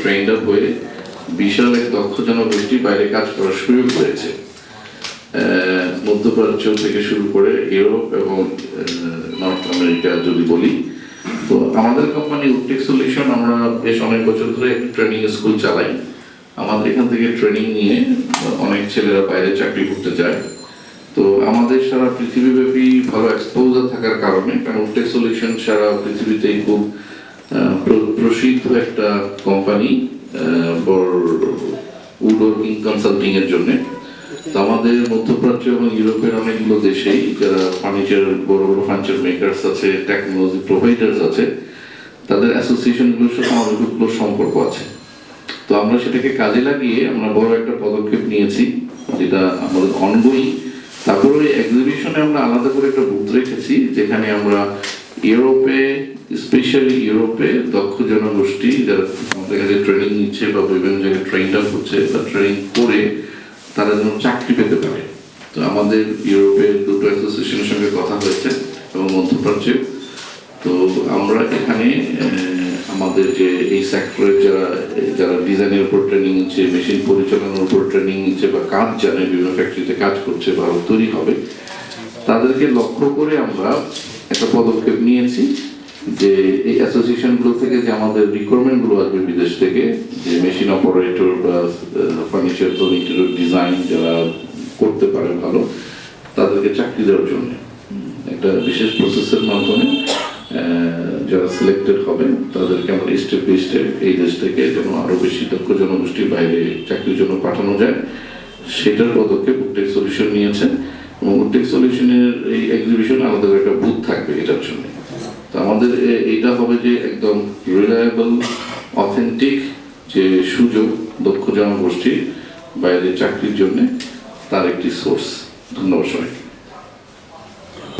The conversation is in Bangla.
ট্রেন্ড আপ হয়ে বিশাল এক দক্ষ জনগোষ্ঠী বাইরে কাজ করার সুযোগ হয়েছে। মধ্যপ্রাচ্য থেকে শুরু করে ইউরোপ এবং নর্থ আমেরিকা যদি বলি, তো আমাদের কোম্পানি উটেক সলিউশন আমরা বেশ অনেক বছর ধরে ট্রেনিং স্কুল চালাই। আমাদের এখান থেকে ট্রেনিং নিয়ে অনেক ছেলেরা বাইরে চাকরি করতে যায়। তো আমাদের সারা পৃথিবীব্যাপী ভালো এক্সপোজার থাকার কারণে, কারণ উটেক সলিউশন সারা পৃথিবীতেই খুব প্রসিদ্ধ একটা কোম্পানি উডওয়ার্কিং কনসাল্টিং এর জন্য। আমাদের মধ্যপ্রাচ্য এবং ইউরোপের অনেকগুলো দেশেই যারা ফার্নিচার বড় বড় ফার্নিচার মেকারস আছে টেকনোলজি প্রোভাইডার্স আছে, তাদের অ্যাসোসিয়েশনগুলোর সাথে আমাদের খুব সম্পর্ক আছে। তো আমরা সেটাকে কাজে লাগিয়ে আমরা বড় একটা পদক্ষেপ নিয়েছি, যেটা আমাদের অনগোয়িং তারপরে এক্সিবিশনে আমরা আলাদা করে একটা বুথ রেখেছি, যেখানে আমরা ইউরোপে স্পেশালি ইউরোপে দক্ষ জনগোষ্ঠী যারা আমাদের কাছে ট্রেনিং নিচ্ছে বা বিভিন্ন জায়গায় ট্রেন আপ হচ্ছে বা ট্রেনিং করে, তারা যেন চাকরি পেতে পারে। তো আমাদের ইউরোপের দুটো অ্যাসোসিয়েশনের সঙ্গে কথা হয়েছে এবং মধ্যপ্রাচ্যে। তো আমরা এখানে আমাদের যে এই সেক্টরে যারা যারা ডিজাইনের উপর ট্রেনিং নিচ্ছে মেশিন পরিচালনার উপর ট্রেনিং নিচ্ছে বা কাজ জানে, বিভিন্ন ফ্যাক্টরিতে কাজ করছে বা তৈরি হবে, তাদেরকে লক্ষ্য করে আমরা একটা পদক্ষেপ নিয়েছি। যে এই অ্যাসোসিয়েশনগুলো থেকে যে আমাদের রিকোয়ারমেন্টগুলো আসবে বিদেশ থেকে, যে মেশিন অপারেটর বা ফার্নিচার তো ইন্টেরিয়র ডিজাইন যারা করতে পারে ভালো, তাদেরকে চাকরি দেওয়ার জন্য। একটা বিশেষ প্রসেসের মাধ্যমে যারা সিলেক্টেড হবে, তাদেরকে আমরা স্টেপ বাই স্টেপ এই দেশ থেকে যেন আরও বেশি দক্ষ জনগোষ্ঠী বাইরে চাকরির জন্য পাঠানো যায়। সেটার পদক্ষেপ উটেক সলিউশন নিয়েছেন এবং উটেক সলিউশনের এই এক্সিবিশনে আমাদের একটা বুথ থাকবে এটার জন্য। এ- এটা হবে যে একদম রিলায়েবল অথেন্টিক যে সুযোগ দক্ষ জনগোষ্ঠীর বাইরে চাকরির জন্য তার একটি সোর্স ধন্যবাদ